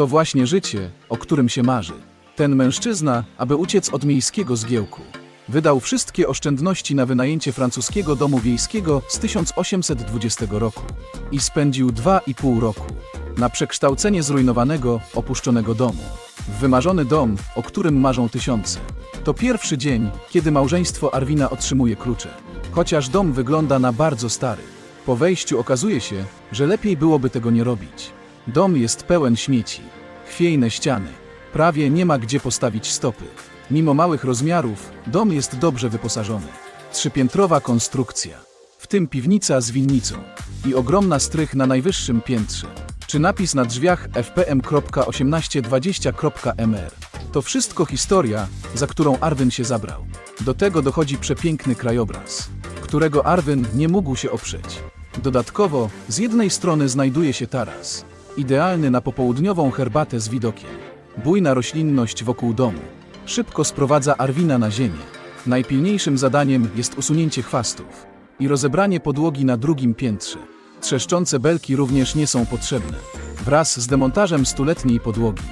To właśnie życie, o którym się marzy. Ten mężczyzna, aby uciec od miejskiego zgiełku, wydał wszystkie oszczędności na wynajęcie francuskiego domu wiejskiego z 1820 roku i spędził dwa i pół roku na przekształcenie zrujnowanego, opuszczonego domu w wymarzony dom, o którym marzą tysiące. To pierwszy dzień, kiedy małżeństwo Arwina otrzymuje klucze. Chociaż dom wygląda na bardzo stary. Po wejściu okazuje się, że lepiej byłoby tego nie robić. Dom jest pełen śmieci, chwiejne ściany, prawie nie ma gdzie postawić stopy. Mimo małych rozmiarów, dom jest dobrze wyposażony. Trzypiętrowa konstrukcja, w tym piwnica z winnicą i ogromna strych na najwyższym piętrze. Czy napis na drzwiach fpm.1820.mr. To wszystko historia, za którą Arwyn się zabrał. Do tego dochodzi przepiękny krajobraz, którego Arwyn nie mógł się oprzeć. Dodatkowo, z jednej strony znajduje się taras, idealny na popołudniową herbatę z widokiem. Bujna roślinność wokół domu szybko sprowadza Arwina na ziemię. Najpilniejszym zadaniem jest usunięcie chwastów i rozebranie podłogi na drugim piętrze. Trzeszczące belki również nie są potrzebne. Wraz z demontażem stuletniej podłogi,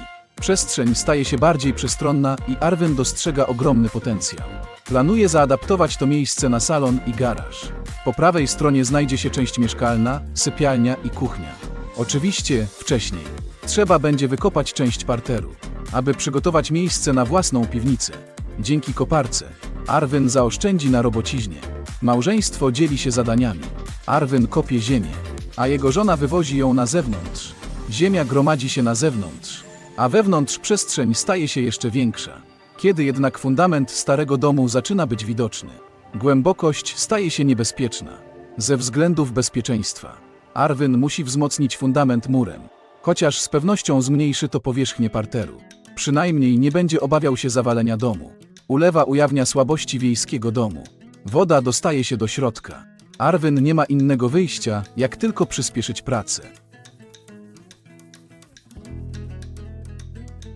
przestrzeń staje się bardziej przestronna i Arwin dostrzega ogromny potencjał. Planuje zaadaptować to miejsce na salon i garaż. Po prawej stronie znajdzie się część mieszkalna, sypialnia i kuchnia. Oczywiście wcześniej trzeba będzie wykopać część parteru, aby przygotować miejsce na własną piwnicę. Dzięki koparce Arwyn zaoszczędzi na robociźnie. Małżeństwo dzieli się zadaniami. Arwyn kopie ziemię, a jego żona wywozi ją na zewnątrz. Ziemia gromadzi się na zewnątrz, a wewnątrz przestrzeń staje się jeszcze większa. Kiedy jednak fundament starego domu zaczyna być widoczny, głębokość staje się niebezpieczna. Ze względów bezpieczeństwa, Arwyn musi wzmocnić fundament murem, chociaż z pewnością zmniejszy to powierzchnię parteru. Przynajmniej nie będzie obawiał się zawalenia domu. Ulewa ujawnia słabości wiejskiego domu. Woda dostaje się do środka. Arwyn nie ma innego wyjścia, jak tylko przyspieszyć pracę.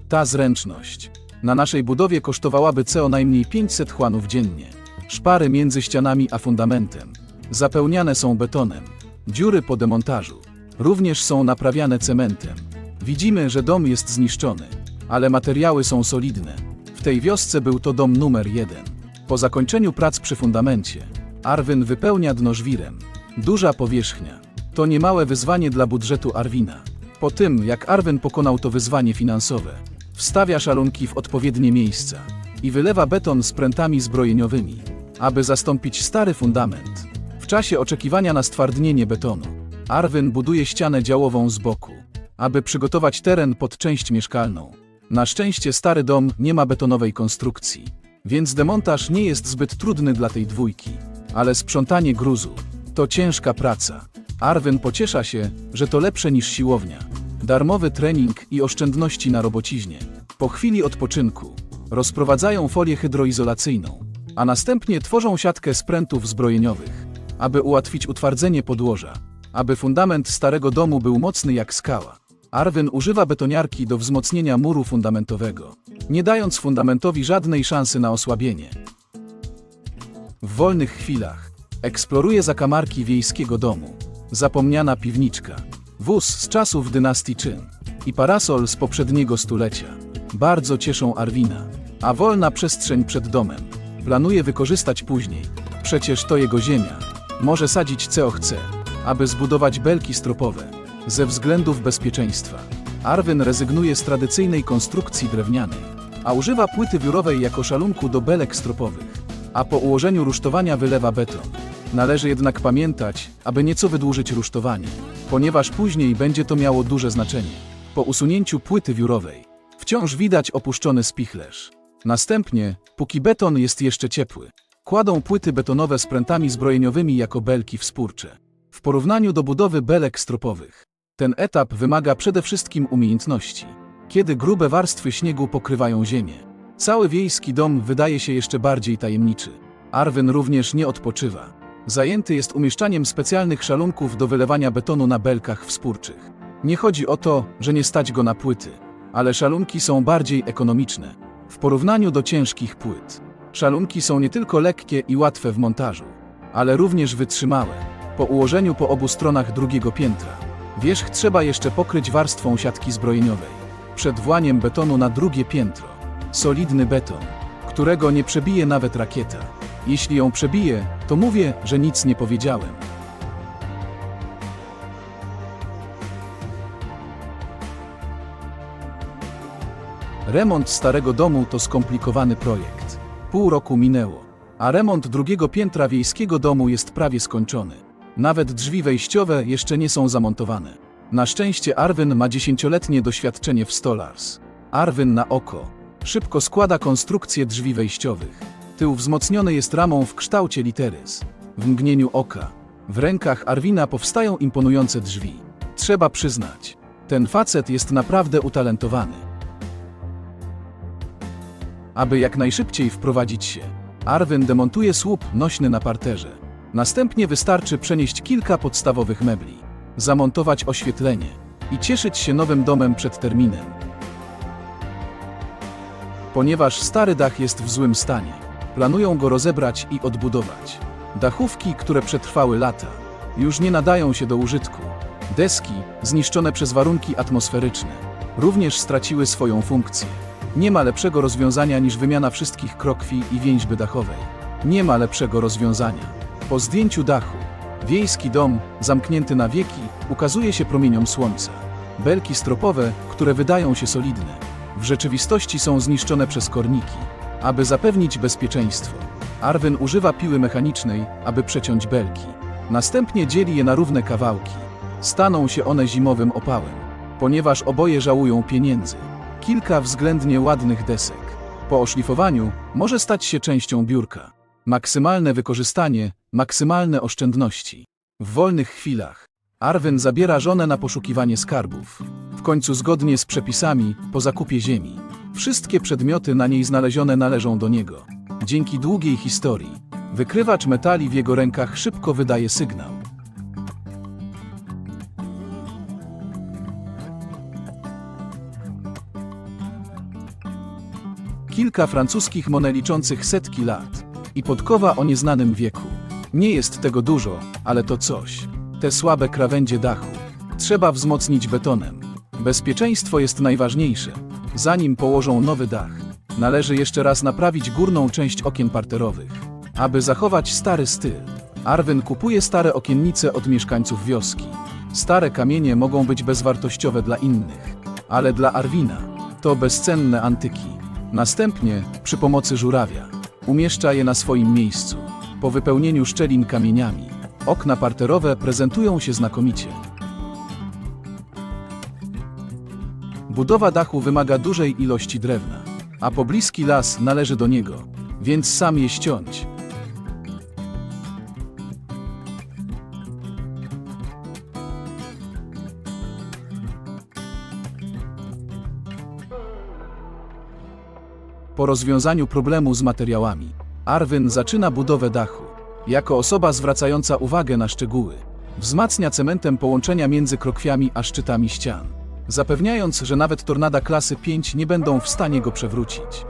Ta zręczność na naszej budowie kosztowałaby co najmniej 500 chłanów dziennie. Szpary między ścianami a fundamentem zapełniane są betonem. Dziury po demontażu również są naprawiane cementem. Widzimy, że dom jest zniszczony, ale materiały są solidne. W tej wiosce był to dom numer jeden. Po zakończeniu prac przy fundamencie, Arwin wypełnia dno żwirem. Duża powierzchnia. To niemałe wyzwanie dla budżetu Arwina. Po tym, jak Arwin pokonał to wyzwanie finansowe, wstawia szalunki w odpowiednie miejsca i wylewa beton z prętami zbrojeniowymi, aby zastąpić stary fundament. Czasie oczekiwania na stwardnienie betonu, Arwin buduje ścianę działową z boku, aby przygotować teren pod część mieszkalną. Na szczęście stary dom nie ma betonowej konstrukcji, więc demontaż nie jest zbyt trudny dla tej dwójki. Ale sprzątanie gruzu to ciężka praca. Arwin pociesza się, że to lepsze niż siłownia. Darmowy trening i oszczędności na robociźnie. Po chwili odpoczynku rozprowadzają folię hydroizolacyjną, a następnie tworzą siatkę sprętów zbrojeniowych, aby ułatwić utwardzenie podłoża, aby fundament starego domu był mocny jak skała. Arwin używa betoniarki do wzmocnienia muru fundamentowego, nie dając fundamentowi żadnej szansy na osłabienie. W wolnych chwilach eksploruje zakamarki wiejskiego domu, zapomniana piwniczka, wóz z czasów dynastii Czyn i parasol z poprzedniego stulecia. Bardzo cieszą Arwina, a wolna przestrzeń przed domem planuje wykorzystać później. Przecież to jego ziemia. Może sadzić co chce, aby zbudować belki stropowe ze względów bezpieczeństwa. Arwin rezygnuje z tradycyjnej konstrukcji drewnianej, a używa płyty wiórowej jako szalunku do belek stropowych a po ułożeniu rusztowania wylewa beton. Należy jednak pamiętać, aby nieco wydłużyć rusztowanie, ponieważ później będzie to miało duże znaczenie. Po usunięciu płyty wiórowej wciąż widać opuszczony spichlerz. Następnie, póki beton jest jeszcze ciepły, kładą płyty betonowe z prętami zbrojeniowymi jako belki wspórcze. W porównaniu do budowy belek stropowych, ten etap wymaga przede wszystkim umiejętności, kiedy grube warstwy śniegu pokrywają ziemię. Cały wiejski dom wydaje się jeszcze bardziej tajemniczy. Arwin również nie odpoczywa. Zajęty jest umieszczaniem specjalnych szalunków do wylewania betonu na belkach wspórczych. Nie chodzi o to, że nie stać go na płyty, ale szalunki są bardziej ekonomiczne w porównaniu do ciężkich płyt. Szalunki są nie tylko lekkie i łatwe w montażu, ale również wytrzymałe. Po ułożeniu po obu stronach drugiego piętra, wierzch trzeba jeszcze pokryć warstwą siatki zbrojeniowej. przed właniem betonu na drugie piętro. Solidny beton, którego nie przebije nawet rakieta. Jeśli ją przebije, to mówię, że nic nie powiedziałem. Remont starego domu to skomplikowany projekt. Pół roku minęło, a remont drugiego piętra wiejskiego domu jest prawie skończony. Nawet drzwi wejściowe jeszcze nie są zamontowane. Na szczęście Arwin ma dziesięcioletnie doświadczenie w Stolars. Arwin na oko. Szybko składa konstrukcję drzwi wejściowych. Tył wzmocniony jest ramą w kształcie literys. W mgnieniu oka. W rękach Arwina powstają imponujące drzwi. Trzeba przyznać, ten facet jest naprawdę utalentowany. Aby jak najszybciej wprowadzić się, Arwin demontuje słup nośny na parterze. Następnie wystarczy przenieść kilka podstawowych mebli, zamontować oświetlenie i cieszyć się nowym domem przed terminem. Ponieważ stary dach jest w złym stanie, planują go rozebrać i odbudować. Dachówki, które przetrwały lata, już nie nadają się do użytku. Deski, zniszczone przez warunki atmosferyczne, również straciły swoją funkcję. Nie ma lepszego rozwiązania niż wymiana wszystkich krokwi i więźby dachowej. Nie ma lepszego rozwiązania. Po zdjęciu dachu, wiejski dom, zamknięty na wieki, ukazuje się promieniom słońca. Belki stropowe, które wydają się solidne, w rzeczywistości są zniszczone przez korniki. Aby zapewnić bezpieczeństwo, Arwin używa piły mechanicznej, aby przeciąć belki. Następnie dzieli je na równe kawałki. Staną się one zimowym opałem, ponieważ oboje żałują pieniędzy. Kilka względnie ładnych desek. Po oszlifowaniu może stać się częścią biurka. Maksymalne wykorzystanie, maksymalne oszczędności. W wolnych chwilach Arwin zabiera żonę na poszukiwanie skarbów. W końcu zgodnie z przepisami, po zakupie ziemi, wszystkie przedmioty na niej znalezione należą do niego. Dzięki długiej historii, wykrywacz metali w jego rękach szybko wydaje sygnał. Kilka francuskich monet liczących setki lat i podkowa o nieznanym wieku. Nie jest tego dużo, ale to coś. Te słabe krawędzie dachu. Trzeba wzmocnić betonem. Bezpieczeństwo jest najważniejsze. Zanim położą nowy dach, należy jeszcze raz naprawić górną część okien parterowych. Aby zachować stary styl, Arwin kupuje stare okiennice od mieszkańców wioski. Stare kamienie mogą być bezwartościowe dla innych, ale dla Arwina to bezcenne antyki. Następnie, przy pomocy żurawia, umieszcza je na swoim miejscu. Po wypełnieniu szczelin kamieniami, okna parterowe prezentują się znakomicie. Budowa dachu wymaga dużej ilości drewna, a pobliski las należy do niego, więc sam je ściąć. Po rozwiązaniu problemu z materiałami, Arwin zaczyna budowę dachu. Jako osoba zwracająca uwagę na szczegóły, wzmacnia cementem połączenia między krokwiami a szczytami ścian, zapewniając, że nawet tornada klasy 5 nie będą w stanie go przewrócić.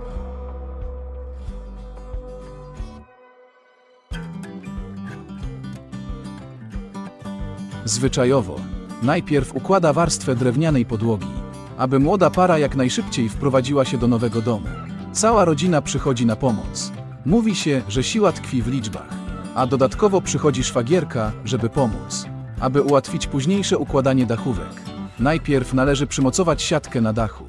Zwyczajowo, najpierw układa warstwę drewnianej podłogi, aby młoda para jak najszybciej wprowadziła się do nowego domu. Cała rodzina przychodzi na pomoc. Mówi się, że siła tkwi w liczbach, a dodatkowo przychodzi szwagierka, żeby pomóc. Aby ułatwić późniejsze układanie dachówek, najpierw należy przymocować siatkę na dachu.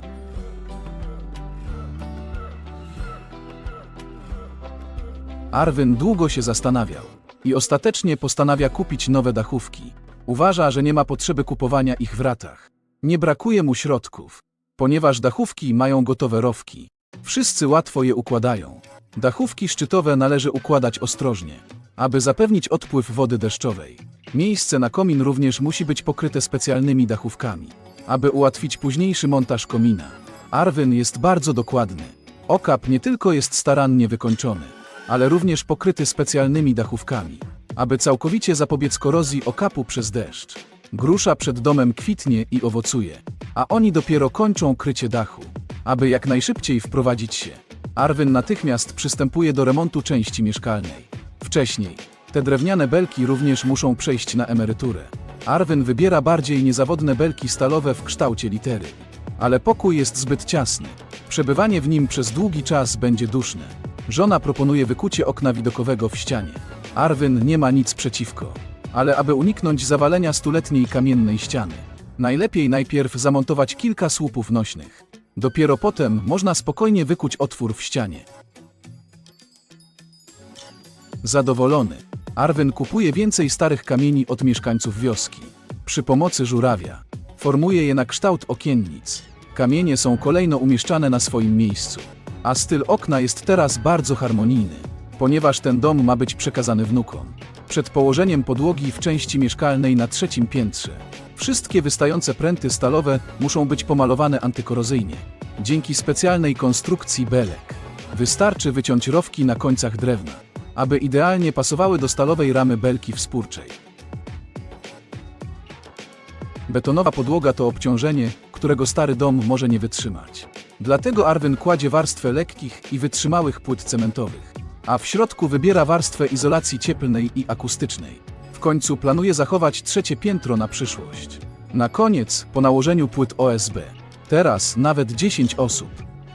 Arwin długo się zastanawiał i ostatecznie postanawia kupić nowe dachówki. Uważa, że nie ma potrzeby kupowania ich w ratach. Nie brakuje mu środków, ponieważ dachówki mają gotowe rowki. Wszyscy łatwo je układają. Dachówki szczytowe należy układać ostrożnie, aby zapewnić odpływ wody deszczowej. Miejsce na komin również musi być pokryte specjalnymi dachówkami, aby ułatwić późniejszy montaż komina. Arwin jest bardzo dokładny. Okap nie tylko jest starannie wykończony, ale również pokryty specjalnymi dachówkami, aby całkowicie zapobiec korozji okapu przez deszcz. Grusza przed domem kwitnie i owocuje, a oni dopiero kończą krycie dachu. Aby jak najszybciej wprowadzić się, Arwin natychmiast przystępuje do remontu części mieszkalnej. Wcześniej, te drewniane belki również muszą przejść na emeryturę. Arwin wybiera bardziej niezawodne belki stalowe w kształcie litery. Ale pokój jest zbyt ciasny. Przebywanie w nim przez długi czas będzie duszne. Żona proponuje wykucie okna widokowego w ścianie. Arwyn nie ma nic przeciwko. Ale aby uniknąć zawalenia stuletniej kamiennej ściany, najlepiej najpierw zamontować kilka słupów nośnych. Dopiero potem można spokojnie wykuć otwór w ścianie. Zadowolony, Arwyn kupuje więcej starych kamieni od mieszkańców wioski. Przy pomocy żurawia formuje je na kształt okiennic. Kamienie są kolejno umieszczane na swoim miejscu, a styl okna jest teraz bardzo harmonijny, ponieważ ten dom ma być przekazany wnukom. Przed położeniem podłogi w części mieszkalnej na trzecim piętrze, wszystkie wystające pręty stalowe muszą być pomalowane antykorozyjnie. Dzięki specjalnej konstrukcji belek wystarczy wyciąć rowki na końcach drewna, aby idealnie pasowały do stalowej ramy belki wspórczej. Betonowa podłoga to obciążenie, którego stary dom może nie wytrzymać. Dlatego Arwyn kładzie warstwę lekkich i wytrzymałych płyt cementowych, a w środku wybiera warstwę izolacji cieplnej i akustycznej. Końcu planuje zachować trzecie piętro na przyszłość. Na koniec, po nałożeniu płyt OSB, teraz nawet 10 osób,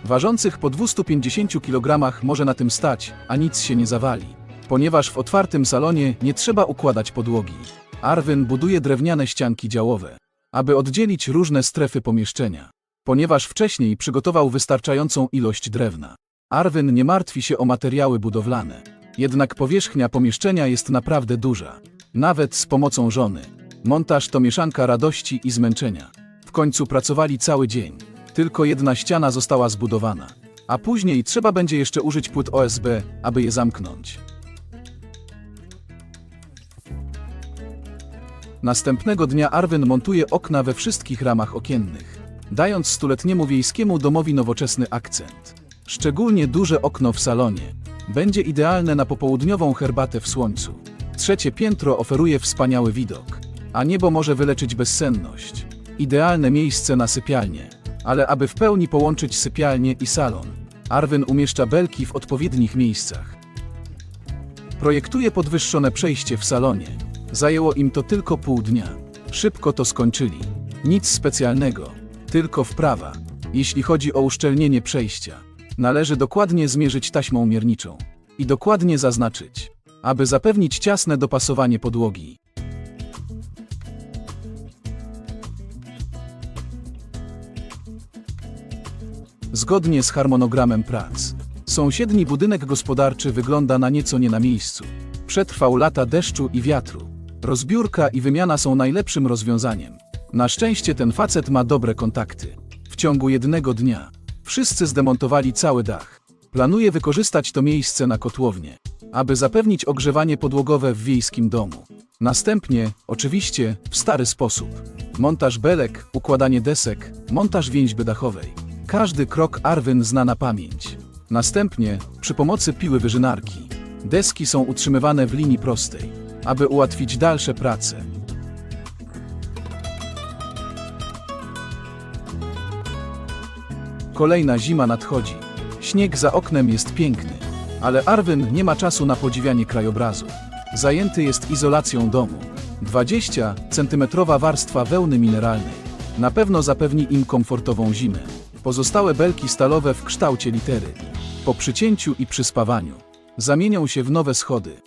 ważących po 250 kg może na tym stać, a nic się nie zawali, ponieważ w otwartym salonie nie trzeba układać podłogi. Arwyn buduje drewniane ścianki działowe, aby oddzielić różne strefy pomieszczenia, ponieważ wcześniej przygotował wystarczającą ilość drewna. Arwyn nie martwi się o materiały budowlane, jednak powierzchnia pomieszczenia jest naprawdę duża, nawet z pomocą żony. Montaż to mieszanka radości i zmęczenia. W końcu pracowali cały dzień, tylko jedna ściana została zbudowana, a później trzeba będzie jeszcze użyć płyt OSB, aby je zamknąć. Następnego dnia Arwyn montuje okna we wszystkich ramach okiennych, dając stuletniemu wiejskiemu domowi nowoczesny akcent. Szczególnie duże okno w salonie będzie idealne na popołudniową herbatę w słońcu. Trzecie piętro oferuje wspaniały widok, a niebo może wyleczyć bezsenność. Idealne miejsce na sypialnię, ale aby w pełni połączyć sypialnię i salon, Arwyn umieszcza belki w odpowiednich miejscach. Projektuje podwyższone przejście w salonie. Zajęło im to tylko pół dnia. Szybko to skończyli. Nic specjalnego, tylko wprawa. Jeśli chodzi o uszczelnienie przejścia, należy dokładnie zmierzyć taśmą mierniczą i dokładnie zaznaczyć, aby zapewnić ciasne dopasowanie podłogi. Zgodnie z harmonogramem prac, sąsiedni budynek gospodarczy wygląda na nieco nie na miejscu. Przetrwał lata deszczu i wiatru. Rozbiórka i wymiana są najlepszym rozwiązaniem. Na szczęście ten facet ma dobre kontakty. W ciągu jednego dnia wszyscy zdemontowali cały dach. Planuje wykorzystać to miejsce na kotłownię, aby zapewnić ogrzewanie podłogowe w wiejskim domu. Następnie, oczywiście, w stary sposób. Montaż belek, układanie desek, montaż więźby dachowej. Każdy krok Arwyn zna na pamięć. Następnie, przy pomocy piły wyżynarki, deski są utrzymywane w linii prostej, aby ułatwić dalsze prace. Kolejna zima nadchodzi. Śnieg za oknem jest piękny, ale Arwyn nie ma czasu na podziwianie krajobrazu. Zajęty jest izolacją domu. 20 centymetrowa warstwa wełny mineralnej na pewno zapewni im komfortową zimę. Pozostałe belki stalowe w kształcie litery, po przycięciu i przyspawaniu, zamienią się w nowe schody.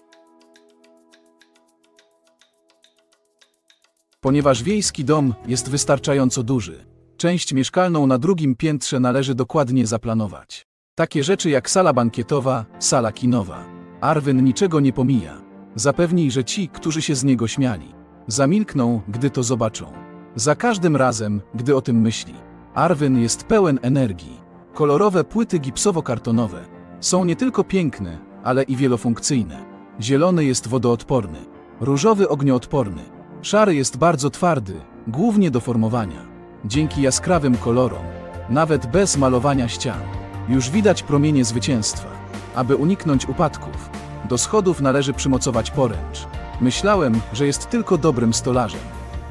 Ponieważ wiejski dom jest wystarczająco duży, część mieszkalną na drugim piętrze należy dokładnie zaplanować. Takie rzeczy jak sala bankietowa, sala kinowa. Arwyn niczego nie pomija. Zapewnij, że ci, którzy się z niego śmiali, zamilkną, gdy to zobaczą. Za każdym razem, gdy o tym myśli, Arwyn jest pełen energii. Kolorowe płyty gipsowo-kartonowe są nie tylko piękne, ale i wielofunkcyjne. Zielony jest wodoodporny, różowy ognioodporny, szary jest bardzo twardy, głównie do formowania. Dzięki jaskrawym kolorom, nawet bez malowania ścian, już widać promienie zwycięstwa. Aby uniknąć upadków, do schodów należy przymocować poręcz. Myślałem, że jest tylko dobrym stolarzem,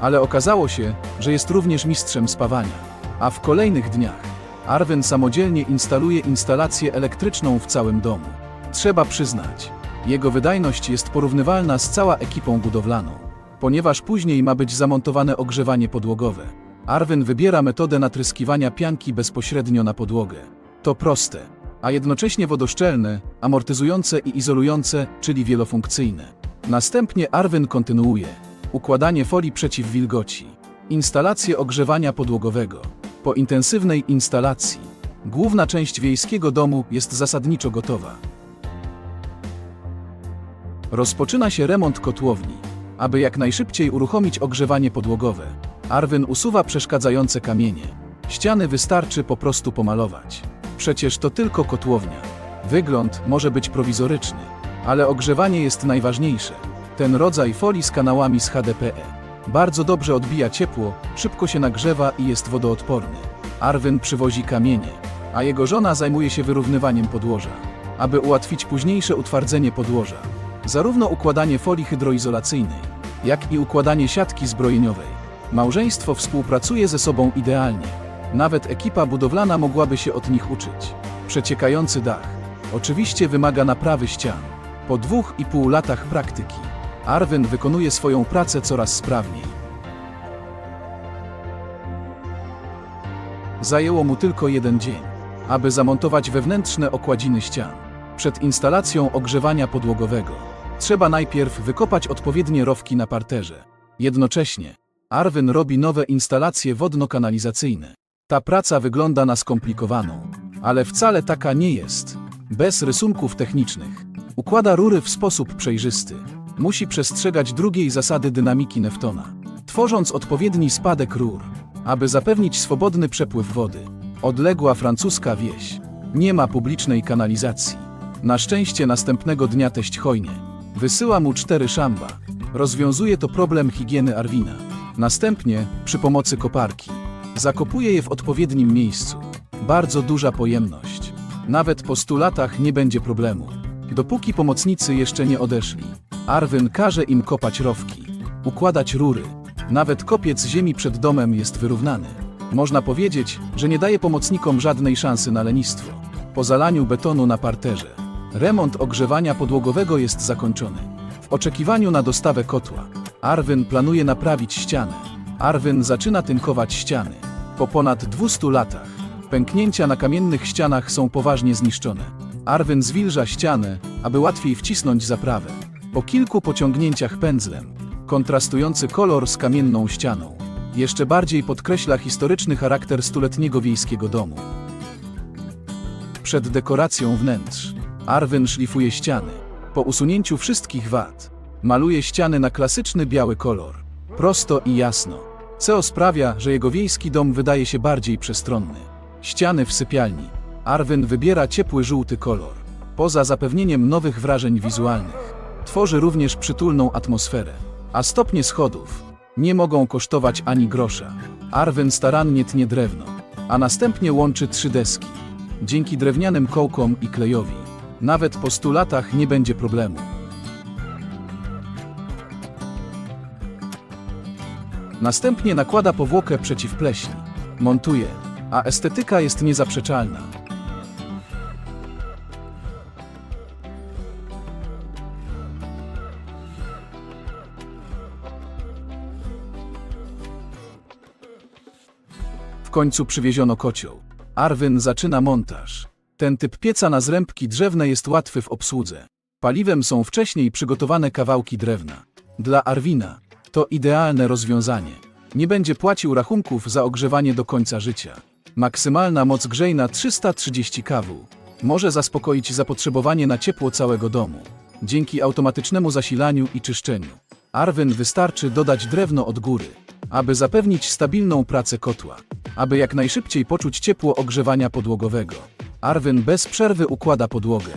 ale okazało się, że jest również mistrzem spawania. A w kolejnych dniach Arwen samodzielnie instaluje instalację elektryczną w całym domu. Trzeba przyznać, jego wydajność jest porównywalna z cała ekipą budowlaną, ponieważ później ma być zamontowane ogrzewanie podłogowe. Arwyn wybiera metodę natryskiwania pianki bezpośrednio na podłogę. To proste, a jednocześnie wodoszczelne, amortyzujące i izolujące, czyli wielofunkcyjne. Następnie Arwyn kontynuuje. Układanie folii przeciw wilgoci. Instalację ogrzewania podłogowego. Po intensywnej instalacji, główna część wiejskiego domu jest zasadniczo gotowa. Rozpoczyna się remont kotłowni. Aby jak najszybciej uruchomić ogrzewanie podłogowe, Arwyn usuwa przeszkadzające kamienie. Ściany wystarczy po prostu pomalować. Przecież to tylko kotłownia. Wygląd może być prowizoryczny, ale ogrzewanie jest najważniejsze. Ten rodzaj folii z kanałami z HDPE bardzo dobrze odbija ciepło, szybko się nagrzewa i jest wodoodporny. Arwyn przywozi kamienie, a jego żona zajmuje się wyrównywaniem podłoża, aby ułatwić późniejsze utwardzenie podłoża. Zarówno układanie folii hydroizolacyjnej, jak i układanie siatki zbrojeniowej. Małżeństwo współpracuje ze sobą idealnie. Nawet ekipa budowlana mogłaby się od nich uczyć. Przeciekający dach. Oczywiście wymaga naprawy ścian. Po dwóch i pół latach praktyki, Arwyn wykonuje swoją pracę coraz sprawniej. Zajęło mu tylko jeden dzień, aby zamontować wewnętrzne okładziny ścian. Przed instalacją ogrzewania podłogowego trzeba najpierw wykopać odpowiednie rowki na parterze. Jednocześnie Arwyn robi nowe instalacje wodno-kanalizacyjne. Ta praca wygląda na skomplikowaną, ale wcale taka nie jest. Bez rysunków technicznych. Układa rury w sposób przejrzysty. Musi przestrzegać drugiej zasady dynamiki Neftona, tworząc odpowiedni spadek rur, aby zapewnić swobodny przepływ wody. Odległa francuska wieś. Nie ma publicznej kanalizacji. Na szczęście następnego dnia teść hojnie. Wysyła mu cztery szamba. Rozwiązuje to problem higieny Arwina. Następnie, przy pomocy koparki, zakopuje je w odpowiednim miejscu. Bardzo duża pojemność. Nawet po stu latach nie będzie problemu. Dopóki pomocnicy jeszcze nie odeszli, Arwyn każe im kopać rowki, układać rury. Nawet kopiec ziemi przed domem jest wyrównany. Można powiedzieć, że nie daje pomocnikom żadnej szansy na lenistwo. Po zalaniu betonu na parterze, remont ogrzewania podłogowego jest zakończony. W oczekiwaniu na dostawę kotła, Arwyn planuje naprawić ścianę. Arwyn zaczyna tynkować ściany. Po ponad 200 latach, pęknięcia na kamiennych ścianach są poważnie zniszczone. Arwyn zwilża ścianę, aby łatwiej wcisnąć zaprawę. Po kilku pociągnięciach pędzlem, kontrastujący kolor z kamienną ścianą, jeszcze bardziej podkreśla historyczny charakter stuletniego wiejskiego domu. Przed dekoracją wnętrz, Arwyn szlifuje ściany. Po usunięciu wszystkich wad, maluje ściany na klasyczny biały kolor. Prosto i jasno. Co sprawia, że jego wiejski dom wydaje się bardziej przestronny. Ściany w sypialni. Arwyn wybiera ciepły żółty kolor. Poza zapewnieniem nowych wrażeń wizualnych, tworzy również przytulną atmosferę. A stopnie schodów nie mogą kosztować ani grosza. Arwyn starannie tnie drewno, a następnie łączy trzy deski. Dzięki drewnianym kołkom i klejowi, nawet po stu latach nie będzie problemu. Następnie nakłada powłokę przeciw pleśni. Montuje, a estetyka jest niezaprzeczalna. W końcu przywieziono kocioł. Arwyn zaczyna montaż. Ten typ pieca na zrębki drzewne jest łatwy w obsłudze. Paliwem są wcześniej przygotowane kawałki drewna. Dla Arwina to idealne rozwiązanie. Nie będzie płacił rachunków za ogrzewanie do końca życia. Maksymalna moc grzejna 330 kW może zaspokoić zapotrzebowanie na ciepło całego domu. Dzięki automatycznemu zasilaniu i czyszczeniu. Arwyn wystarczy dodać drewno od góry, aby zapewnić stabilną pracę kotła, aby jak najszybciej poczuć ciepło ogrzewania podłogowego. Arwyn bez przerwy układa podłogę.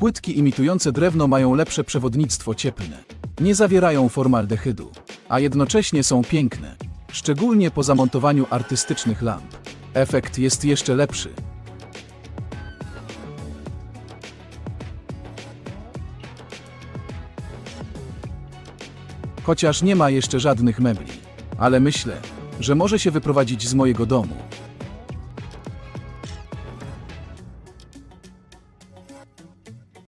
Płytki imitujące drewno mają lepsze przewodnictwo cieplne. Nie zawierają formaldehydu, a jednocześnie są piękne, szczególnie po zamontowaniu artystycznych lamp. Efekt jest jeszcze lepszy. Chociaż nie ma jeszcze żadnych mebli, ale myślę, że może się wyprowadzić z mojego domu